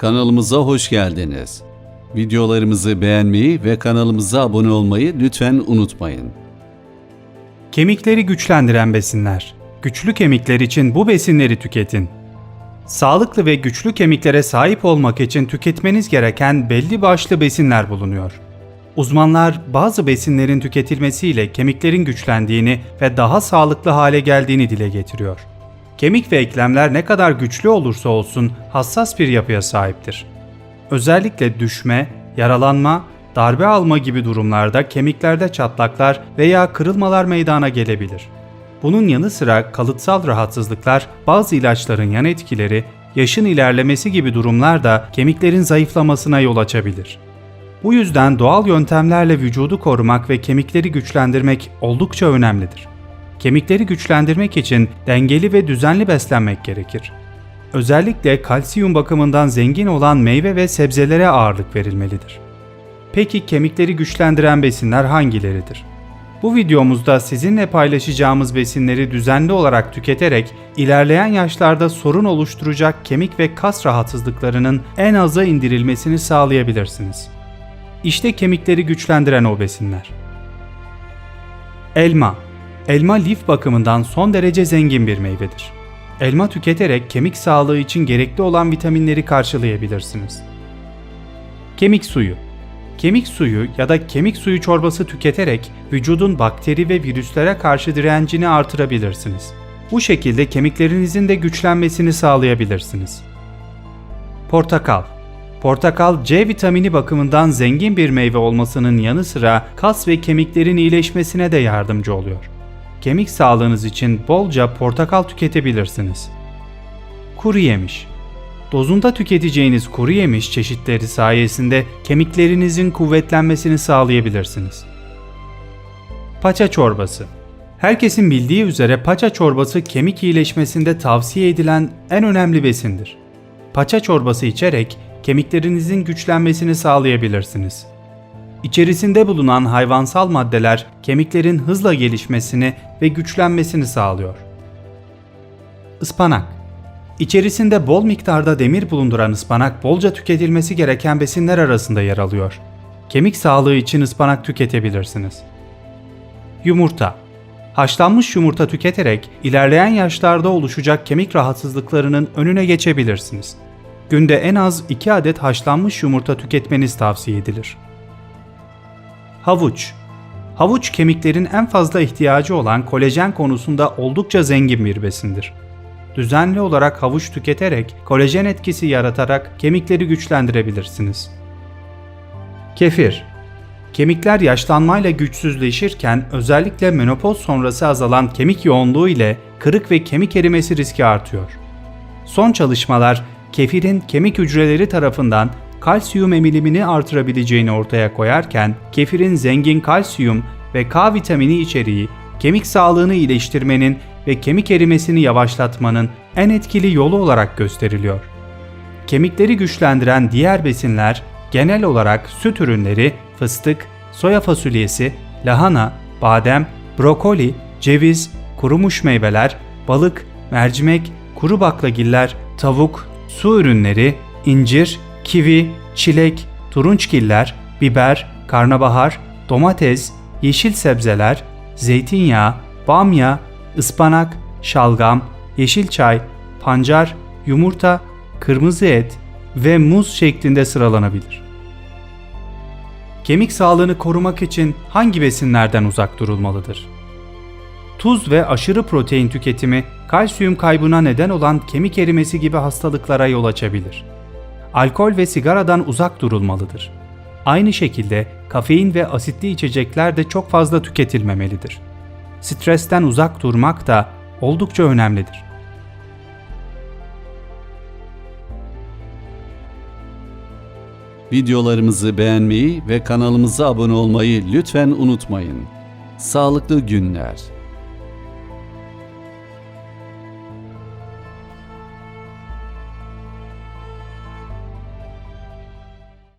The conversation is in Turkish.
Kanalımıza hoş geldiniz. Videolarımızı beğenmeyi ve kanalımıza abone olmayı lütfen unutmayın. Kemikleri güçlendiren besinler. Güçlü kemikler için bu besinleri tüketin. Sağlıklı ve güçlü kemiklere sahip olmak için tüketmeniz gereken belli başlı besinler bulunuyor. Uzmanlar bazı besinlerin tüketilmesiyle kemiklerin güçlendiğini ve daha sağlıklı hale geldiğini dile getiriyor. Kemik ve eklemler ne kadar güçlü olursa olsun hassas bir yapıya sahiptir. Özellikle düşme, yaralanma, darbe alma gibi durumlarda kemiklerde çatlaklar veya kırılmalar meydana gelebilir. Bunun yanı sıra kalıtsal rahatsızlıklar, bazı ilaçların yan etkileri, yaşın ilerlemesi gibi durumlar da kemiklerin zayıflamasına yol açabilir. Bu yüzden doğal yöntemlerle vücudu korumak ve kemikleri güçlendirmek oldukça önemlidir. Kemikleri güçlendirmek için dengeli ve düzenli beslenmek gerekir. Özellikle kalsiyum bakımından zengin olan meyve ve sebzelere ağırlık verilmelidir. Peki kemikleri güçlendiren besinler hangileridir? Bu videomuzda sizinle paylaşacağımız besinleri düzenli olarak tüketerek ilerleyen yaşlarda sorun oluşturacak kemik ve kas rahatsızlıklarının en aza indirilmesini sağlayabilirsiniz. İşte kemikleri güçlendiren o besinler. Elma Elma lif bakımından son derece zengin bir meyvedir. Elma tüketerek kemik sağlığı için gerekli olan vitaminleri karşılayabilirsiniz. Kemik suyu Kemik suyu ya da kemik suyu çorbası tüketerek vücudun bakteri ve virüslere karşı direncini artırabilirsiniz. Bu şekilde kemiklerinizin de güçlenmesini sağlayabilirsiniz. Portakal Portakal C vitamini bakımından zengin bir meyve olmasının yanı sıra kas ve kemiklerin iyileşmesine de yardımcı oluyor. Kemik sağlığınız için bolca portakal tüketebilirsiniz. Kuru yemiş Dozunda tüketeceğiniz kuru yemiş çeşitleri sayesinde kemiklerinizin kuvvetlenmesini sağlayabilirsiniz. Paça çorbası Herkesin bildiği üzere paça çorbası kemik iyileşmesinde tavsiye edilen en önemli besindir. Paça çorbası içerek kemiklerinizin güçlenmesini sağlayabilirsiniz. İçerisinde bulunan hayvansal maddeler kemiklerin hızla gelişmesini ve güçlenmesini sağlıyor. Ispanak İçerisinde bol miktarda demir bulunduran ıspanak bolca tüketilmesi gereken besinler arasında yer alıyor. Kemik sağlığı için ıspanak tüketebilirsiniz. Yumurta Haşlanmış yumurta tüketerek ilerleyen yaşlarda oluşacak kemik rahatsızlıklarının önüne geçebilirsiniz. Günde en az 2 adet haşlanmış yumurta tüketmeniz tavsiye edilir. Havuç Havuç kemiklerin en fazla ihtiyacı olan kolajen konusunda oldukça zengin bir besindir. Düzenli olarak havuç tüketerek kolajen etkisi yaratarak kemikleri güçlendirebilirsiniz. Kefir Kemikler yaşlanmayla güçsüzleşirken özellikle menopoz sonrası azalan kemik yoğunluğu ile kırık ve kemik erimesi riski artıyor. Son çalışmalar kefirin kemik hücreleri tarafından kalsiyum emilimini artırabileceğini ortaya koyarken kefirin zengin kalsiyum ve K vitamini içeriği kemik sağlığını iyileştirmenin ve kemik erimesini yavaşlatmanın en etkili yolu olarak gösteriliyor. Kemikleri güçlendiren diğer besinler genel olarak süt ürünleri, fıstık, soya fasulyesi, lahana, badem, brokoli, ceviz, kurumuş meyveler, balık, mercimek, kuru baklagiller, tavuk, su ürünleri, incir, kivi, çilek, turunçgiller, biber, karnabahar, domates, yeşil sebzeler, zeytinyağı, bamya, ıspanak, şalgam, yeşil çay, pancar, yumurta, kırmızı et ve muz şeklinde sıralanabilir. Kemik sağlığını korumak için hangi besinlerden uzak durulmalıdır? Tuz ve aşırı protein tüketimi kalsiyum kaybına neden olan kemik erimesi gibi hastalıklara yol açabilir. Alkol ve sigaradan uzak durulmalıdır. Aynı şekilde kafein ve asitli içecekler de çok fazla tüketilmemelidir. Stresten uzak durmak da oldukça önemlidir. Videolarımızı beğenmeyi ve kanalımıza abone olmayı lütfen unutmayın. Sağlıklı günler.